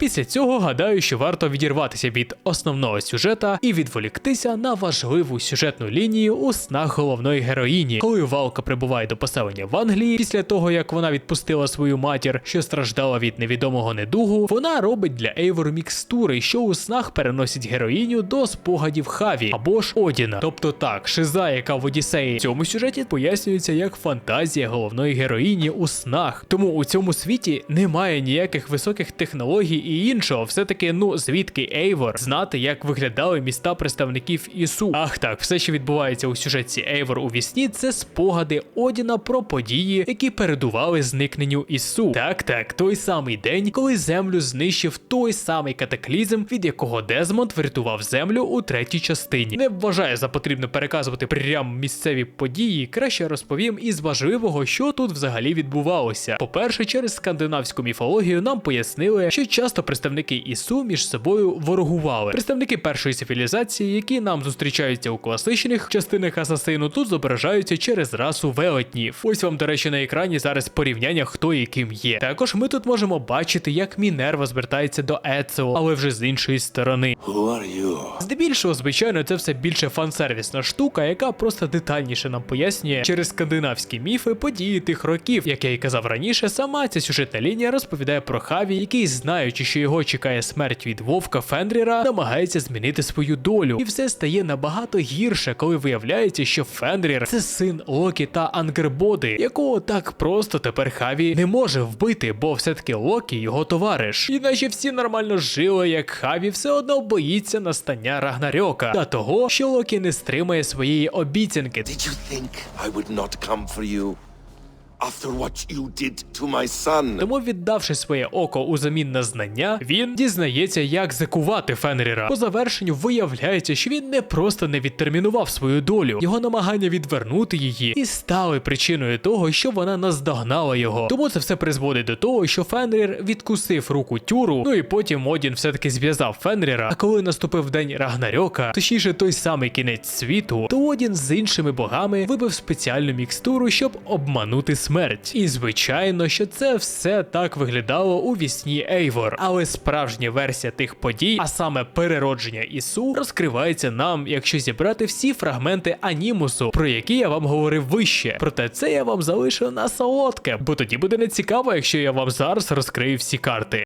Після цього гадаю, що варто відірватися від основного сюжета і відволіктися на важливу сюжетну лінію у снах головної героїні, коли Валка прибуває до поселення в Англії після того, як вона відпустила свою матір, що страждала від невідомого недугу, вона робить для Ейвор мікстури, що у снах переносять героїню до спогадів Хаві або ж Одіна. Тобто так, шиза, яка в Одіссеї в цьому сюжеті пояснюється як фантазія головної героїні у снах. Тому у цьому світі немає ніяких високих технологій і іншого. Все-таки, ну звідки Ейвор знати, як виглядали міста представників Ісу. Ах так, все, що відбувається у сюжетці Ейвор у вісні, це спогади Одіна про події, які передували зникненню Ісу. Так, так, той самий день, коли землю знищив той самий катаклізм, від якого Дезмонд врятував землю у третій частині. Не вважаю за потрібно переказувати прям місцеві події. Краще розповім із важливого, що тут взагалі відбувалося. По-перше, через скандинавську міфологію нам пояснили, що часто представники Ісу між собою ворогували. Представники першої цивілізації, які нам зустрічаються у класичних частинах асасину, тут зображаються через расу велетнів. Ось вам, до речі, на екрані зараз порівняння, хто і ким є. Також ми тут можемо бачити, як Мінерва звертається до Ецео, але вже з іншої сторони. Who are you? Здебільшого, звичайно, це все більше фансервісна штука, яка просто детальніше нам пояснює через скандинавські міфи події тих років. Як я і казав раніше, сама ця сюжетна лінія розповідає про Хаві, який, знаючи, що його чекає смерть від вовка Фенріра, намагається змінити свою долю. І все стає набагато гірше, коли виявляється, що Фенрір це син Локі та Ангербоди, якого так просто тепер Хаві не може вбити, бо все-таки Локі його товариш. І наче всі нормально жили, як Хаві все одно боїться настання Рагнарьока та того, що Локі не стримає своєї обіцянки. Did you think I would not come for you after what you did to my son? Тому, віддавши своє око у замін на знання, він дізнається, як закувати Фенріра. По завершенню виявляється, що він не просто не відтермінував свою долю, його намагання відвернути її і стали причиною того, що вона наздогнала його. Тому це все призводить до того, що Фенрір відкусив руку тюру. Ну і потім Одін все-таки зв'язав Фенріра. А коли наступив день Рагнарьока, точніше той самий кінець світу, то Одін з іншими богами вибив спеціальну мікстуру, щоб обманути смерть. І звичайно, що це все так виглядало у вісні Ейвор. Але справжня версія тих подій, а саме переродження Ісу, розкривається нам, якщо зібрати всі фрагменти анімусу, про які я вам говорив вище. Проте це я вам залишу на солодке, бо тоді буде нецікаво, якщо я вам зараз розкрию всі карти.